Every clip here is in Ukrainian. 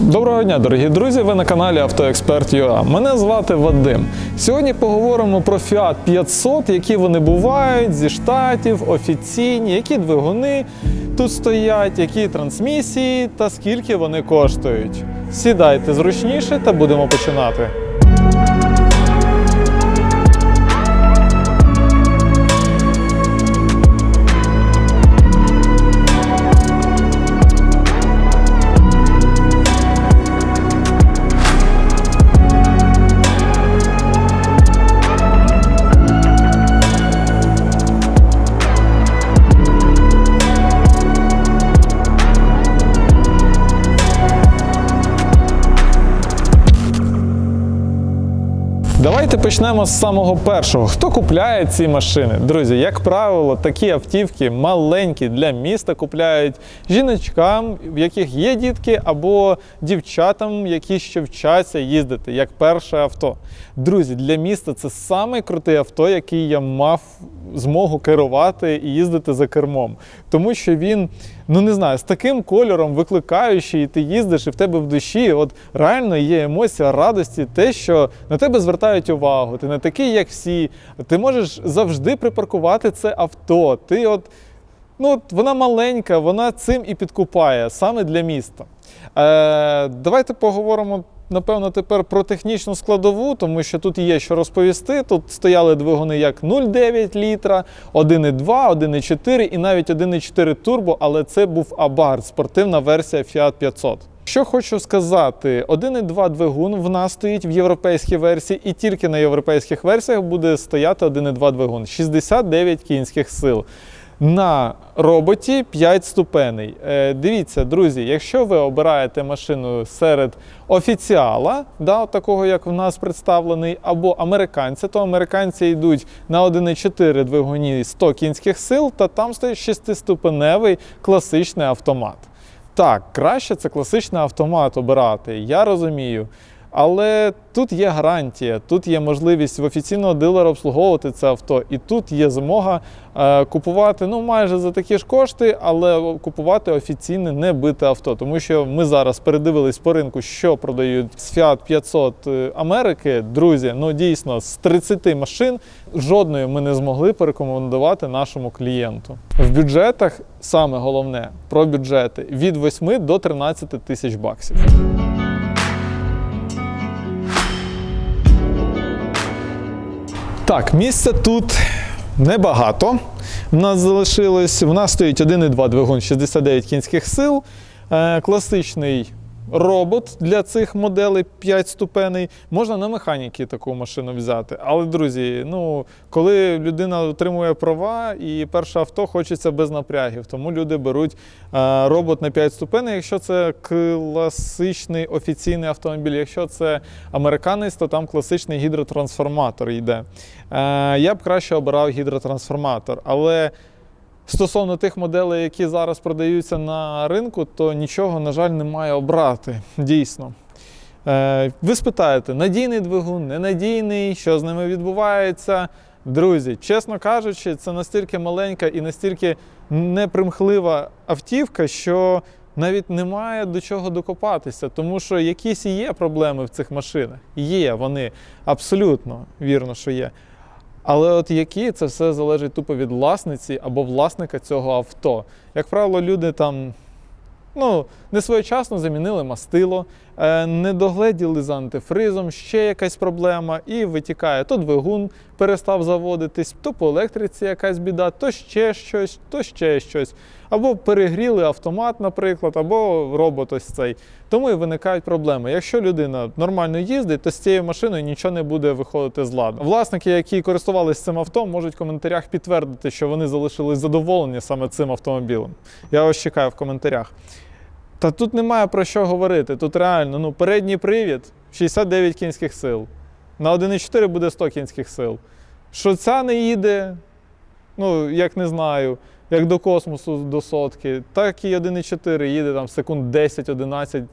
Доброго дня, дорогі друзі! Ви на каналі Автоексперт.ua. Мене звати Вадим. Сьогодні поговоримо про Fiat 500, які вони бувають зі штатів, офіційні, які двигуни тут стоять, які трансмісії та скільки вони коштують. Сідайте зручніше та будемо починати. Давайте почнемо з самого першого. Хто купляє ці машини? Друзі, як правило, такі автівки маленькі для міста купляють жіночкам, в яких є дітки, або дівчатам, які ще вчаться їздити, як перше авто. Друзі, для міста це самий крутий авто, який я мав змогу керувати і їздити за кермом. Тому що він, ну не знаю, з таким кольором викликаючий, і ти їздиш, і в тебе в душі от реально є емоція радості, те, що на тебе звертають увагу. Ти не такий, як всі. Ти можеш завжди припаркувати це авто. Ти от, ну, от вона маленька, вона цим і підкупає саме для міста. Е, давайте поговоримо. Напевно, тепер про технічну складову, тому що тут є що розповісти. Тут стояли двигуни як 0,9 літра, 1,2, 1,4 і навіть 1,4 турбо, але це був Abarth, спортивна версія Fiat 500. Що хочу сказати, 1,2 двигун в нас стоїть в європейській версії, і тільки на європейських версіях буде стояти 1,2 двигун, 69 кінських сил. На роботі 5 ступеней. Е, дивіться, друзі, якщо ви обираєте машину серед офіціала, да, такого як в нас представлений, або американця, то американці йдуть на 1,4 двигуні 100 кінських сил, та там стоїть 6-ступеневий класичний автомат. Так, краще це класичний автомат обирати, я розумію. Але тут є гарантія, тут є можливість в офіційного дилера обслуговувати це авто, і тут є змога е, купувати ну майже за такі ж кошти, але купувати офіційне не бите авто. Тому що ми зараз передивились по ринку, що продають з Fiat 500 Америки. Друзі, ну дійсно з 30 машин жодної ми не змогли порекомендувати нашому клієнту. В бюджетах саме головне про бюджети від 8 до 13 тисяч баксів. Так, місця тут небагато. У нас залишилось. В нас стоїть 1,2 двигун 69 кінських сил. Е, класичний робот для цих моделей 5 ступеней. Можна на механіки таку машину взяти. Але, друзі, ну, коли людина отримує права і перше авто хочеться без напрягів, тому люди беруть е, робот на 5 ступеней, якщо це класичний офіційний автомобіль. Якщо це американець, то там класичний гідротрансформатор йде. Е, я б краще обирав гідротрансформатор. Але Стосовно тих моделей, які зараз продаються на ринку, то нічого, на жаль, немає обрати. Дійсно. Е, ви спитаєте, надійний двигун, ненадійний, що з ними відбувається. Друзі, чесно кажучи, це настільки маленька і настільки непримхлива автівка, що навіть немає до чого докопатися, тому що якісь є проблеми в цих машинах. Є вони абсолютно вірно, що є. Але от які це все залежить тупо від власниці або власника цього авто. Як правило, люди там ну, не своєчасно замінили мастило, е, не догледіли з антифризом, ще якась проблема, і витікає то двигун перестав заводитись, то по електриці якась біда, то ще щось, то ще щось. Або перегріли автомат, наприклад, або робот ось цей. Тому і виникають проблеми. Якщо людина нормально їздить, то з цією машиною нічого не буде виходити з ладу. Власники, які користувалися цим авто, можуть в коментарях підтвердити, що вони залишились задоволені саме цим автомобілем. Я ось чекаю в коментарях. Та тут немає про що говорити. Тут реально ну, передній привід 69 кінських сил. На 1,4 буде 100 кінських сил. Що ця не їде, ну, як не знаю, як до космосу до сотки, так і 1,4 їде там секунд 10-11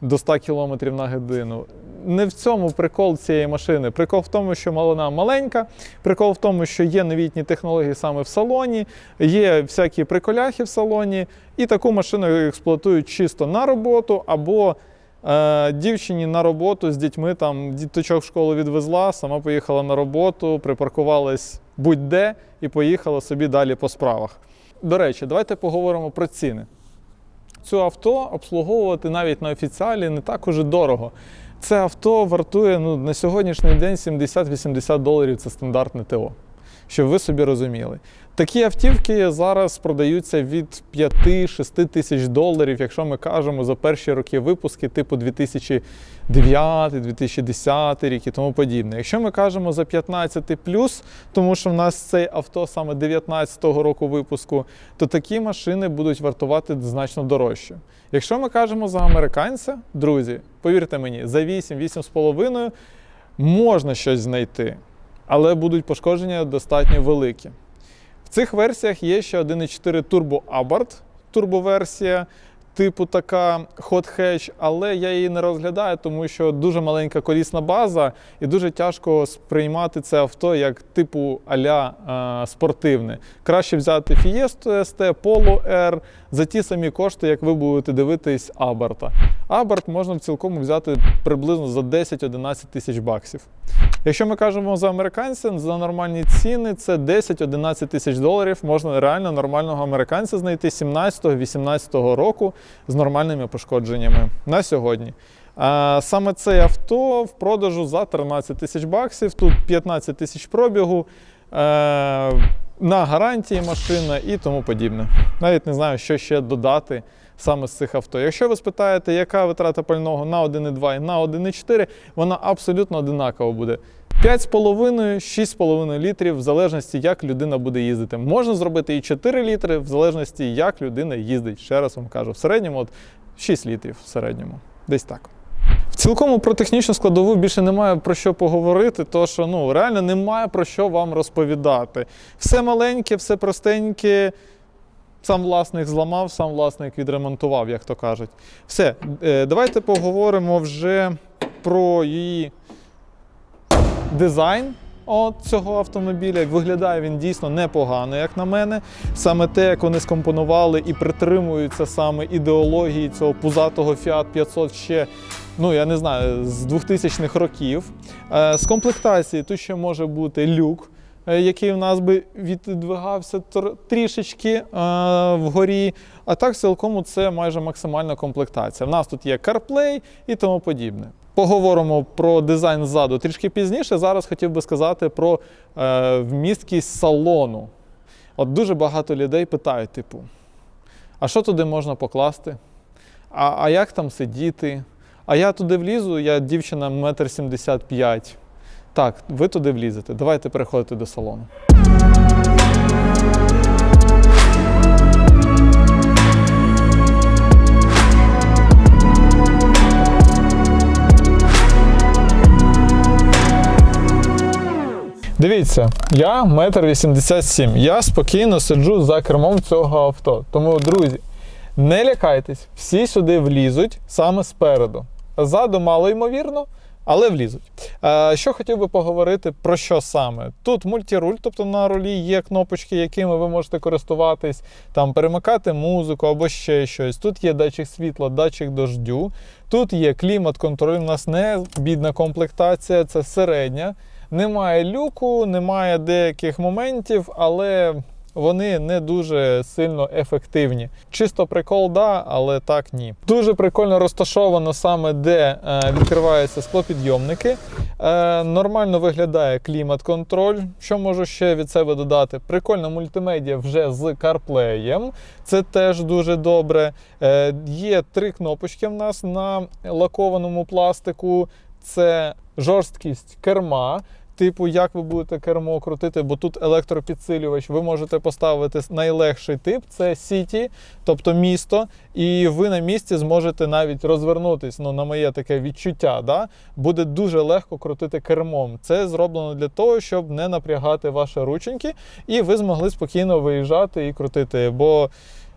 до 100 км на годину. Не в цьому прикол цієї машини. Прикол в тому, що вона маленька, прикол в тому, що є новітні технології саме в салоні, є всякі приколяхи в салоні, і таку машину експлуатують чисто на роботу або Е, дівчині на роботу з дітьми там діточок в школу відвезла, сама поїхала на роботу, припаркувалась будь-де і поїхала собі далі по справах. До речі, давайте поговоримо про ціни. Цю авто обслуговувати навіть на офіціалі не так уже дорого. Це авто вартує ну, на сьогоднішній день 70-80 доларів це стандартне ТО. Щоб ви собі розуміли. Такі автівки зараз продаються від 5-6 тисяч доларів, якщо ми кажемо за перші роки випуски, типу 2009-2010 рік і тому подібне. Якщо ми кажемо за 15 тому що в нас цей авто саме 19-го року випуску, то такі машини будуть вартувати значно дорожче. Якщо ми кажемо за американця, друзі, повірте мені, за 8-8,5 можна щось знайти, але будуть пошкодження достатньо великі. Цих версіях є ще 1.4 Turbo Abarth, турбоверсія, типу така Hot Hatch, але я її не розглядаю, тому що дуже маленька колісна база і дуже тяжко сприймати це авто як типу аля е, спортивне. Краще взяти Fiesta ST, Polo R за ті самі кошти, як ви будете дивитись Abarth. Abarth можна цілком взяти приблизно за 10-11 тисяч баксів. Якщо ми кажемо за американця, за нормальні ціни це 10-11 тисяч доларів. Можна реально нормального американця знайти 17-18 року з нормальними пошкодженнями на сьогодні. Саме це авто в продажу за 13 тисяч баксів, тут 15 тисяч пробігу. Е, на гарантії машина і тому подібне. Навіть не знаю, що ще додати саме з цих авто. Якщо ви спитаєте, яка витрата пального на 1,2 і на 1,4, вона абсолютно одинакова буде. 5,5-6,5 літрів, в залежності, як людина буде їздити. Можна зробити і 4 літри, в залежності, як людина їздить. Ще раз вам кажу, в середньому от 6 літрів в середньому. Десь так. В цілкому про технічну складову більше немає про що поговорити, тому що ну, реально немає про що вам розповідати. Все маленьке, все простеньке. Сам власник зламав, сам власник відремонтував, як то кажуть. Все, е, давайте поговоримо вже про її дизайн от цього автомобіля. Як виглядає він дійсно непогано, як на мене. Саме те, як вони скомпонували і притримуються саме ідеології цього пузатого Fiat 500 ще. Ну, я не знаю, з 2000-х років. Е, З комплектації тут ще може бути люк, який у нас би віддвигався трішечки е, вгорі. А так, цілком це майже максимальна комплектація. В нас тут є CarPlay і тому подібне. Поговоримо про дизайн ззаду трішки пізніше. Зараз хотів би сказати про е, вмісткість салону. От дуже багато людей питають, типу, а що туди можна покласти? А, а як там сидіти? А я туди влізу, я дівчина 1,75 м. Так, ви туди влізете. Давайте переходити до салону. Дивіться, я метр 87. Я спокійно сиджу за кермом цього авто. Тому, друзі, не лякайтесь, всі сюди влізуть саме спереду. Ззаду мало ймовірно, але влізуть. Що хотів би поговорити про що саме? Тут мультіруль, тобто на рулі є кнопочки, якими ви можете користуватись, там перемикати музику або ще щось. Тут є датчик світла, датчик дождю. Тут є клімат-контроль. У нас не бідна комплектація, це середня. Немає люку, немає деяких моментів, але вони не дуже сильно ефективні. Чисто прикол, да, але так ні. Дуже прикольно розташовано саме де е, відкриваються склопідйомники. Е, нормально виглядає клімат-контроль. Що можу ще від себе додати? Прикольна мультимедіа вже з CarPlay. Це теж дуже добре. Е, є три кнопочки в нас на лакованому пластику. Це жорсткість керма. Типу, як ви будете кермо крутити, бо тут електропідсилювач, ви можете поставити найлегший тип це City, тобто місто, і ви на місці зможете навіть розвернутись. Ну, на моє таке відчуття, да? буде дуже легко крутити кермом. Це зроблено для того, щоб не напрягати ваші рученьки, і ви змогли спокійно виїжджати і крутити. Бо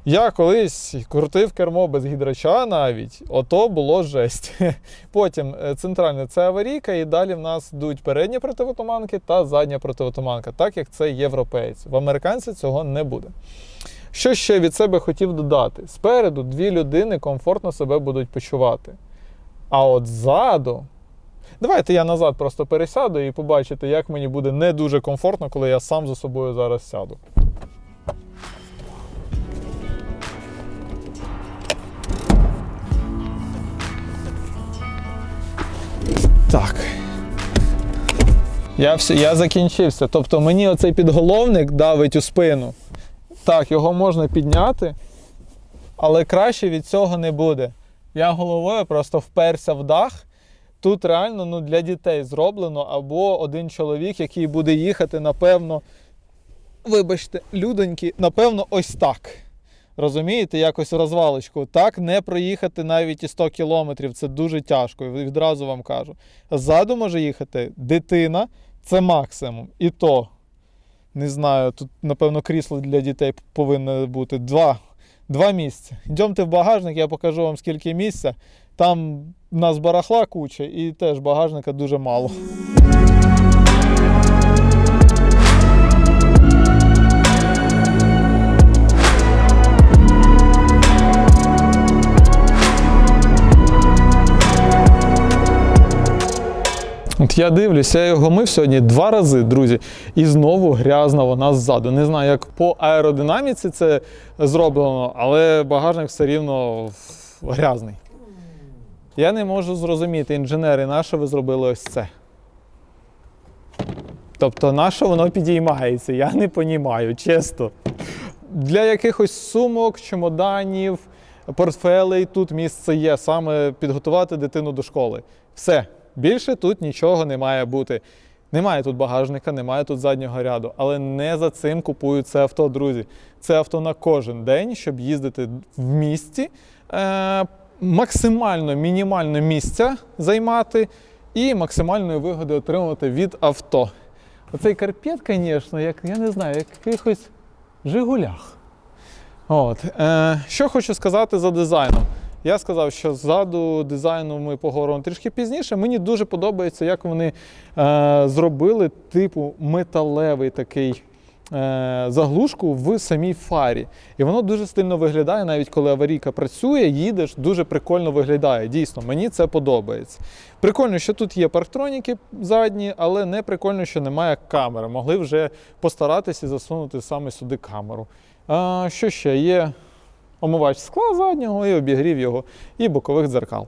я колись крутив кермо без гідрача навіть, ото було жесть. Потім е, центральна це аварійка, і далі в нас йдуть передні противотуманки та задня противотуманка, так як це європейці. В американці цього не буде. Що ще від себе хотів додати? Спереду дві людини комфортно себе будуть почувати. А от ззаду. Давайте я назад просто пересяду і побачите, як мені буде не дуже комфортно, коли я сам за собою зараз сяду. Так. Я, все, я закінчився. Тобто мені оцей підголовник давить у спину. Так, його можна підняти, але краще від цього не буде. Я головою просто вперся в дах. Тут реально ну, для дітей зроблено, або один чоловік, який буде їхати, напевно, вибачте, людоньки, напевно, ось так. Розумієте, якось розвалочку. Так не проїхати навіть і 100 кілометрів. Це дуже тяжко. Відразу вам кажу. Ззаду може їхати дитина, це максимум. І то, не знаю, тут, напевно, крісло для дітей повинно бути. Два, Два місця. Йдемте в багажник, я покажу вам скільки місця. Там у нас барахла куча і теж багажника дуже мало. Я дивлюся, я його мив сьогодні два рази, друзі, і знову грязна вона ззаду. Не знаю, як по аеродинаміці це зроблено, але багажник все рівно грязний. Я не можу зрозуміти, інженери, на що ви зробили ось це? Тобто, на що воно підіймається? Я не понімаю, чесно. Для якихось сумок, чемоданів, портфелей тут місце є, саме підготувати дитину до школи. Все. Більше тут нічого не має бути. Немає тут багажника, немає тут заднього ряду. Але не за цим купують це авто, друзі. Це авто на кожен день, щоб їздити в місті, е- максимально мінімально місця займати і максимальної вигоди отримувати від авто. Оцей карпет, звісно, як я не знаю, як якихось Жигулях. От. Е, що хочу сказати за дизайном. Я сказав, що ззаду дизайну ми поговоримо трішки пізніше. Мені дуже подобається, як вони е, зробили типу металевий такий е, заглушку в самій фарі. І воно дуже стильно виглядає, навіть коли аварійка працює, їдеш, дуже прикольно виглядає. Дійсно, мені це подобається. Прикольно, що тут є парктроніки задні, але не прикольно, що немає камери. Могли вже постаратися засунути саме сюди камеру. А, що ще є? Омивач скла заднього і обігрів його, і бокових дзеркал.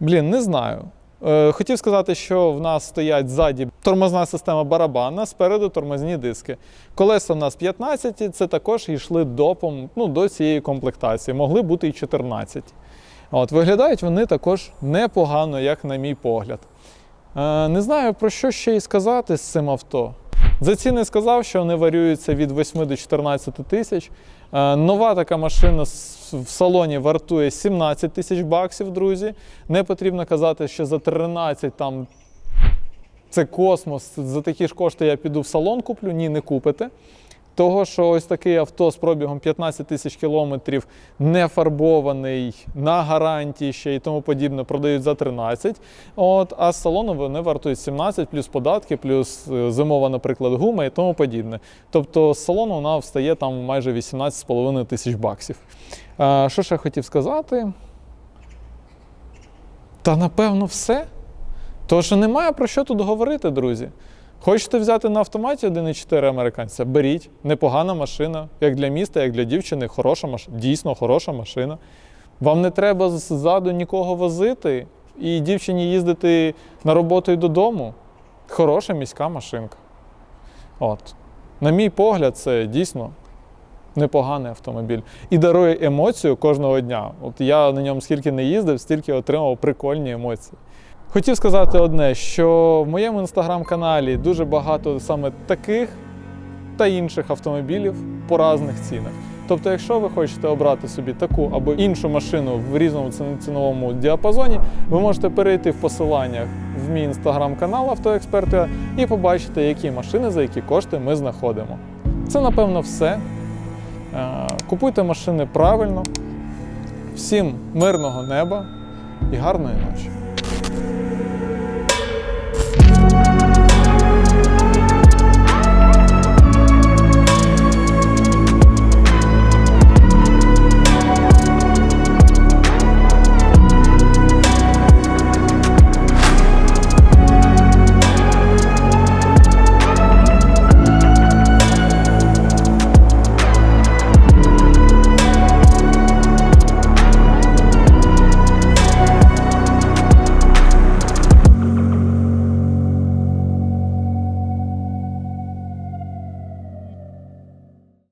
Блін, не знаю. Е, Хотів сказати, що в нас стоять ззаді тормозна система барабана, спереду тормозні диски. Колеса в нас 15, це також йшли допом ну, до цієї комплектації, могли бути і 14. От, Виглядають вони також непогано, як на мій погляд. Е, Не знаю про що ще й сказати з цим авто. За ціни сказав, що вони варюються від 8 до 14 тисяч. Е, Нова така машина в салоні вартує 17 тисяч баксів, друзі. Не потрібно казати, що за 13 там це космос. За такі ж кошти я піду в салон куплю. Ні, не купите. Того, що ось такий авто з пробігом 15 тисяч кілометрів, не фарбований, на гарантії ще і тому подібне, продають за 13. От, а з салону вони вартують 17, плюс податки, плюс е, зимова, наприклад, гума і тому подібне. Тобто з салону вона встає там майже 18,5 тисяч баксів. А, що ще хотів сказати? Та напевно все. Що немає про що тут говорити, друзі. Хочете взяти на автоматі 1,4 американця? Беріть. Непогана машина. Як для міста, як для дівчини, хороша машина. Дійсно хороша машина. Вам не треба ззаду нікого возити і дівчині їздити на роботу і додому. Хороша міська машинка. От. На мій погляд, це дійсно непоганий автомобіль. І дарує емоцію кожного дня. От я на ньому скільки не їздив, стільки отримав прикольні емоції. Хотів сказати одне, що в моєму інстаграм-каналі дуже багато саме таких та інших автомобілів по різних цінах. Тобто, якщо ви хочете обрати собі таку або іншу машину в різному ціновому діапазоні, ви можете перейти в посиланнях в мій інстаграм-канал Автоексперта і побачити, які машини за які кошти ми знаходимо. Це напевно все. Е, Купуйте машини правильно. Всім мирного неба і гарної ночі. Thank you.